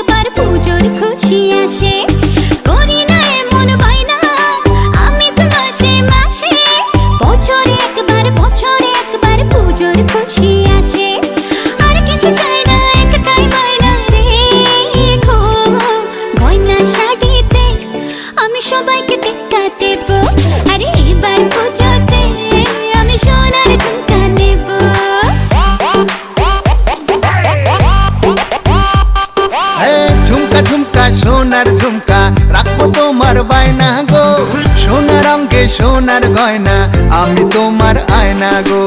একবার পুজোর খুশি আসে। করি না এমন বাইনা আমি তো মাসে মাসে, বছরে একবার বছরে একবার পুজোর খুশি আসে। আর কিছু চাই না, একটাই বাইনা রেখো গয়না শাড়িতে আমি সবাইকে সোনার ঝুমকা রাখব তোমার বায়না গো। সোনার অঙ্গে সোনার গয়না আমি তোমার আয়না গো।